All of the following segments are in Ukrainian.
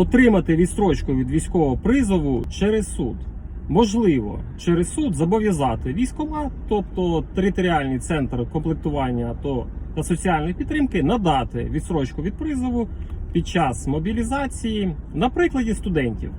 отримати відстрочку від військового призову через суд. Можливо, через суд зобов'язати військомат, тобто територіальний центр комплектування АТО та соціальної підтримки, надати відстрочку від призову під час мобілізації на прикладі студентів.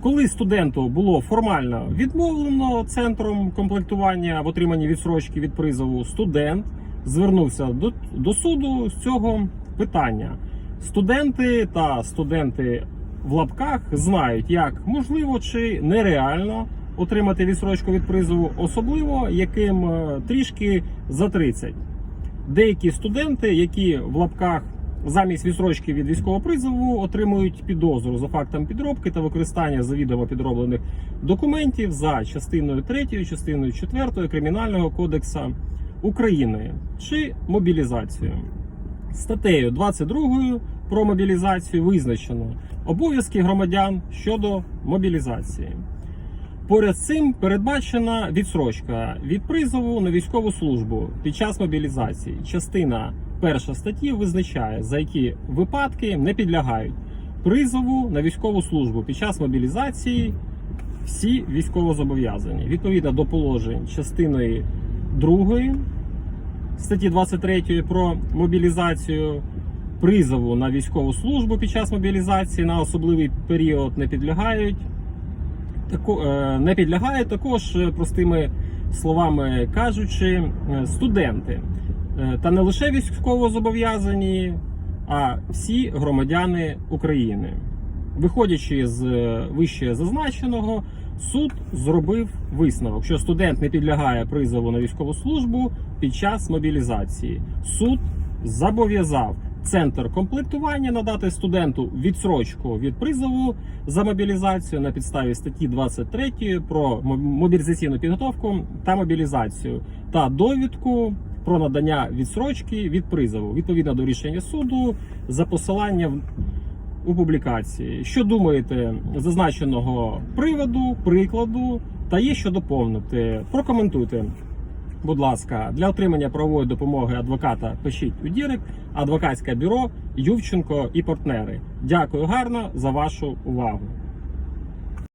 Коли студенту було формально відмовлено центром комплектування в отриманні відсрочки від призову, студент звернувся до, до суду з цього питання. Студенти та студенти в лапках знають, як можливо чи нереально отримати відсрочку від призову, особливо яким е, трішки за 30. Деякі студенти, які в лапках замість відсрочки від військового призову отримують підозру за фактом підробки та використання завідомо підроблених документів за частиною 3, частиною 4 Кримінального кодексу України чи мобілізацію. Статтею 22 про мобілізацію визначено обов'язки громадян щодо мобілізації. Поряд з цим передбачена відсрочка від призову на військову службу під час мобілізації. Частина перша статті визначає, за які випадки не підлягають призову на військову службу під час мобілізації всі військовозобов'язані. Відповідно до положень частиної 2 статті 23 про мобілізацію призову на військову службу під час мобілізації на особливий період не підлягають. Тако, е, не підлягають також, е, простими словами кажучи, е, студенти. Та не лише військовозобов'язані, а всі громадяни України. Виходячи з вище зазначеного, суд зробив висновок, що студент не підлягає призову на військову службу під час мобілізації. Суд зобов'язав центр комплектування надати студенту відсрочку від призову за мобілізацію на підставі статті 23 про мобілізаційну підготовку та мобілізацію та довідку про надання відсрочки від призову відповідно до рішення суду за посиланням у публікації. Що думаєте зазначеного приводу, прикладу та є що доповнити? Прокоментуйте. Будь ласка, для отримання правової допомоги адвоката пишіть у Дірект, адвокатське бюро Ювченко і партнери. Дякую гарно за вашу увагу.